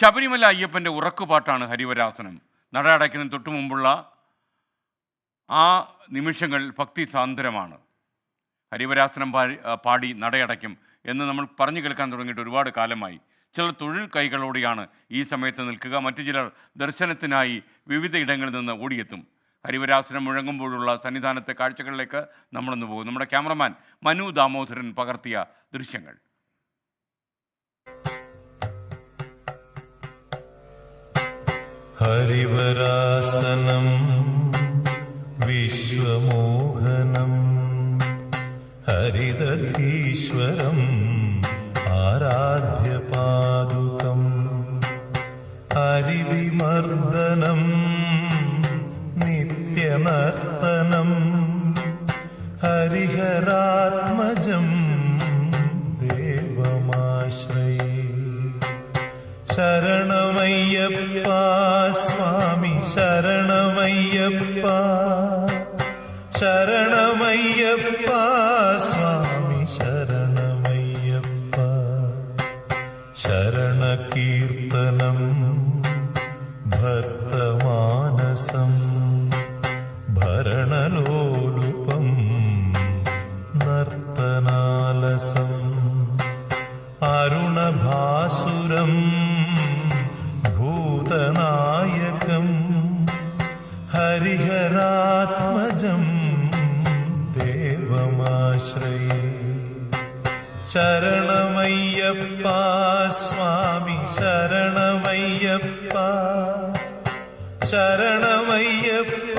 ശബരിമല അയ്യപ്പന്റെ ഉറക്കുപാട്ടാണ് ഹരിവരാസനം. നട അടയ്ക്കുന്നതിന് തൊട്ടു മുമ്പുള്ള ആ നിമിഷങ്ങൾ ഭക്തി സാന്ദ്രമാണ്. ഹരിവരാസനം പാടി പാടി നടയടയ്ക്കും എന്ന് നമ്മൾ പറഞ്ഞു കേൾക്കാൻ തുടങ്ങിയിട്ട് ഒരുപാട് കാലമായി. ചിലർ തൊഴിൽ കൈകളോടെയാണ് ഈ സമയത്ത് നിൽക്കുക മറ്റു ചിലർ ദർശനത്തിനായി വിവിധ ഇടങ്ങളിൽ നിന്ന് ഓടിയെത്തും. ഹരിവരാസനം മുഴങ്ങുമ്പോഴുള്ള സന്നിധാനത്തെ കാഴ്ചകളിലേക്ക് നമ്മളൊന്ന് പോകും. നമ്മുടെ ക്യാമറമാൻ മനു ദാമോദരൻ പകർത്തിയ ദൃശ്യങ്ങൾ. ഹരിവരാസനം വിശ്വമോഹനം ഹരിദധീശ്വരം ആരാധ്യപാദുകം ഹരിവിമർദ്ദനം നിത്യനർത്തനം ഹരിഹരാത്മജം ശരണമയ്യപ്പ സ്വാമി ശരണമയ്യപ്പ. ശരണമയ്യപ്പ സ്വാമി ശരണമയ്യപ്പ. ശരണകീർത്തനം ഭക്തമാനസം ഭരണലോലുപം നർത്തനാലസം അരുണഭാസുരം ഹരിഹരാത്മജം ദേവമാശ്രയ. ശരണമയ്യപ്പ സ്വാമി ശരണമയ്യപ്പ. ശരണമയ്യപ്പ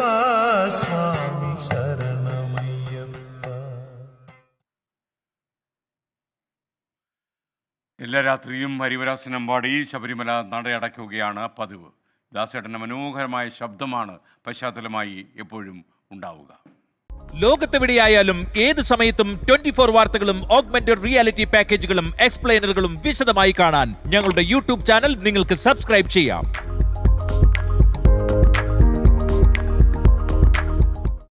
സ്വാമി ശരണമയ്യപ്പ. എല്ലാ രാത്രിയും ഹരിവരാസനം പാടി ശബരിമല നടയടയ്ക്കുകയാണ് പതിവ്. ദാസേട്ടന്റെ മനോഹരമായ ശബ്ദമാണ് പശ്ചാത്തലമായി എപ്പോഴും ഉണ്ടാവുക. ലോകത്തെവിടെയായാലും ഏത് സമയത്തും ട്വന്റി ഫോർ വാർത്തകളും ഓഗ്മെന്റഡ് റിയാലിറ്റി പാക്കേജുകളും എക്സ്പ്ലെയിനറുകളും വിശദമായി കാണാൻ ഞങ്ങളുടെ യൂട്യൂബ് ചാനൽ നിങ്ങൾക്ക് സബ്സ്ക്രൈബ് ചെയ്യാം.